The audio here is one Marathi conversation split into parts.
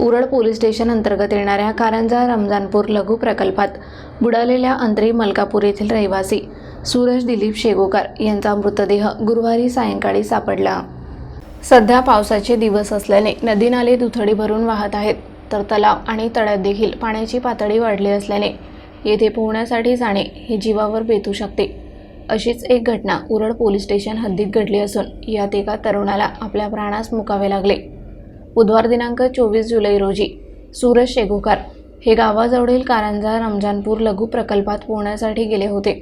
उरळ पोलीस स्टेशन अंतर्गत येणाऱ्या कारंजा रमजानपूर लघु प्रकल्पात बुडालेल्या अंतरी मलकापूर येथील रहिवासी सूरज दिलीप शेगोकार यांचा मृतदेह गुरुवारी सायंकाळी सापडला. सध्या पावसाचे दिवस असल्याने नदी नाले दुथडी भरून वाहत आहेत तर तलाव आणि तळ्यात देखील पाण्याची पातळी वाढली असल्याने येथे पोहण्यासाठी जाणे हे जीवावर बेतू शकते. अशीच एक घटना उरळ पोलीस स्टेशन हद्दीत घडली असून यात एका तरुणाला आपल्या प्राणास मुकावे लागले. बुधवार दिनांक चोवीस जुलै रोजी सूरज शेगुकार हे गावाजवळील कारंजा रमजानपूर लघु प्रकल्पात पोहण्यासाठी गेले होते.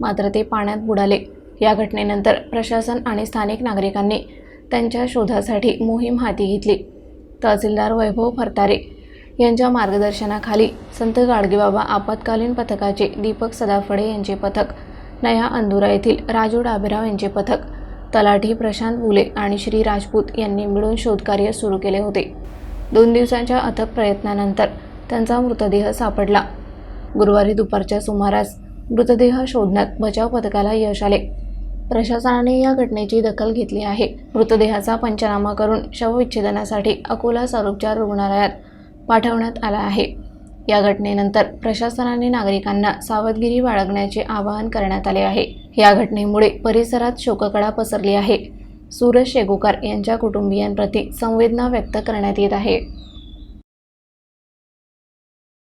मात्र ते पाण्यात बुडाले. या घटनेनंतर प्रशासन आणि स्थानिक नागरिकांनी त्यांच्या शोधासाठी मोहीम हाती घेतली. तहसीलदार वैभव फरतारे यांच्या मार्गदर्शनाखाली संत गाडगेबाबा आपत्कालीन पथकाचे दीपक सदाफडे यांचे पथक नया अंदुरा येथील राजू डाबेराव यांचे पथक तलाठी प्रशांत बुले आणि श्री राजपूत यांनी मिळून शोधकार्य सुरू केले होते. दोन दिवसांच्या अथक प्रयत्नानंतर त्यांचा मृतदेह सापडला. गुरुवारी दुपारच्या सुमारास मृतदेह शोधण्यात बचाव पथकाला यश आले. प्रशासनाने या घटनेची दखल घेतली आहे. मृतदेहाचा पंचनामा करून शवविच्छेदनासाठी अकोला सारोपचार रुग्णालयात पाठवण्यात आला आहे. या घटनेनंतर प्रशासनाने नागरिकांना सावधगिरी बाळगण्याचे आवाहन करण्यात आले आहे. या घटनेमुळे परिसरात शोककळा पसरली आहे. सूरज शेगुकार यांच्या कुटुंबियांप्रती संवेदना व्यक्त करण्यात येत आहे.